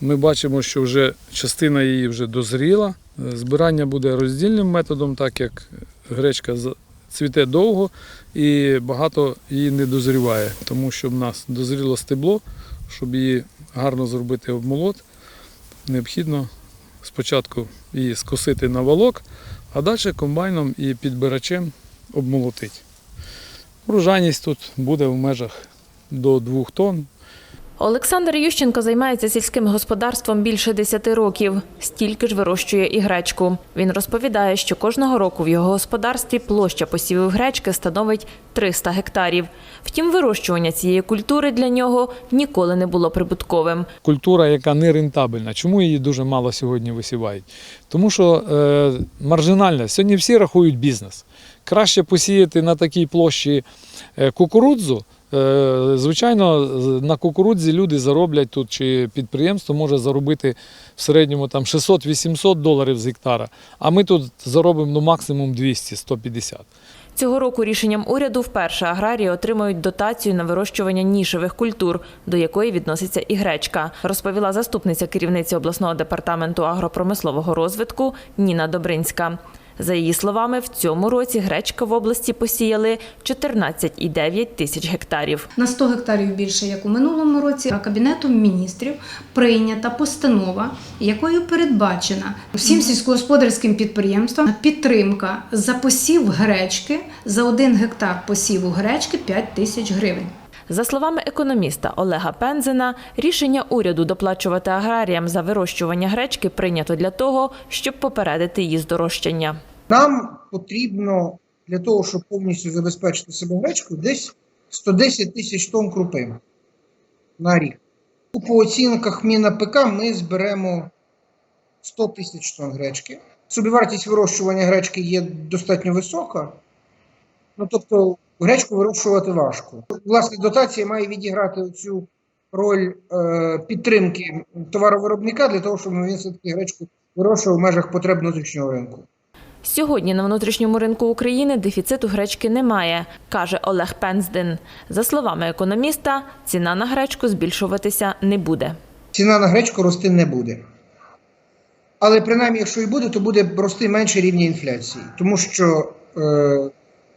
Ми бачимо, що вже частина її вже дозріла. Збирання буде роздільним методом, так як гречка цвіте довго і багато її не дозріває. Тому що в нас дозріло стебло, щоб її гарно зробити обмолот, необхідно спочатку її скосити на волок, а далі комбайном і підбирачем обмолотити. Врожайність тут буде в межах до 2 тонн. Олександр Ющенко займається сільським господарством більше 10 років. Стільки ж вирощує і гречку. Він розповідає, що кожного року в його господарстві площа посівів гречки становить 300 гектарів. Втім, вирощування цієї культури для нього ніколи не було прибутковим. культура, яка не рентабельна. Чому її дуже мало сьогодні висівають? Тому що е, маржинальна. Сьогодні всі рахують бізнес. Краще посіяти на такій площі е, кукурудзу. Е, Звичайно, на кукурудзі люди зароблять тут, чи підприємство може заробити в середньому там 600-800 доларів з гектара, а ми тут заробимо ну, максимум 200-150. Цього року рішенням уряду вперше аграрії отримають дотацію на вирощування нішевих культур, до якої відноситься і гречка, розповіла заступниця керівниці обласного департаменту агропромислового розвитку Ніна Добринська. За її словами, в цьому році гречка в області посіяли 14,9 тисяч гектарів. на 100 гектарів більше, як у минулому році. Кабінетом міністрів прийнята постанова, якою передбачена всім сільськогосподарським підприємствам підтримка за посів гречки за один гектар посіву гречки 5 тисяч гривень. За словами економіста Олега Пензена, рішення уряду доплачувати аграріям за вирощування гречки прийнято для того, щоб попередити її здорожчання. Нам потрібно для того, щоб повністю забезпечити себе гречкою, десь 110 тисяч тонн крупи на рік. По оцінках Міна ПК ми зберемо 100 тисяч тонн гречки. Собівартість вирощування гречки є достатньо висока. Ну, тобто, гречку вирощувати важко. Власне, дотація має відіграти цю роль е, підтримки товаровиробника для того, щоб він все-таки гречку вирощував в межах потреб внутрішнього ринку. Сьогодні на внутрішньому ринку України дефіциту гречки немає, каже Олег Пенздин. За словами економіста, ціна на гречку збільшуватися не буде. ціна на гречку рости не буде. Але принаймні, якщо і буде, то буде рости менше рівня інфляції, тому що е,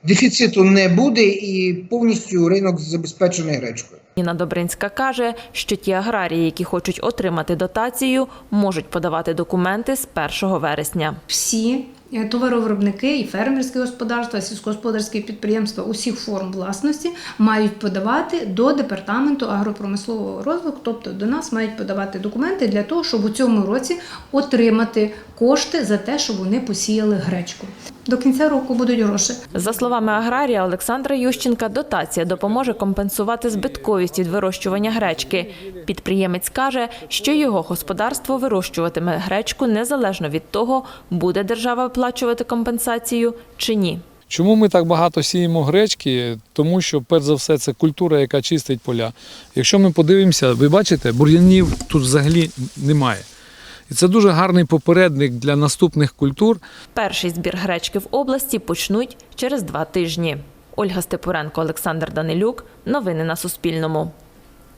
дефіциту не буде і повністю ринок забезпечений гречкою. Ніна Добринська каже, що ті аграрії, які хочуть отримати дотацію, можуть подавати документи з 1 вересня. Всі е, товаровиробники і фермерські господарства, сільськогосподарські підприємства усіх форм власності мають подавати до департаменту агропромислового розвитку, тобто до нас мають подавати документи для того, щоб у цьому році отримати кошти за те, щоб вони посіяли гречку. До кінця року будуть гроші. За словами аграрія Олександра Ющенка, дотація допоможе компенсувати збитковість від вирощування гречки. Підприємець каже, що його господарство вирощуватиме гречку незалежно від того, буде держава виплачувати компенсацію чи ні. Чому ми так багато сіємо гречки? Тому що, перш за все, це культура, яка чистить поля. Якщо ми подивимося, ви бачите, бур'янів тут взагалі немає. І це дуже гарний попередник для наступних культур. Перший збір гречки в області почнуть через два тижні. Ольга Степуренко, Олександр Данилюк. Новини на Суспільному.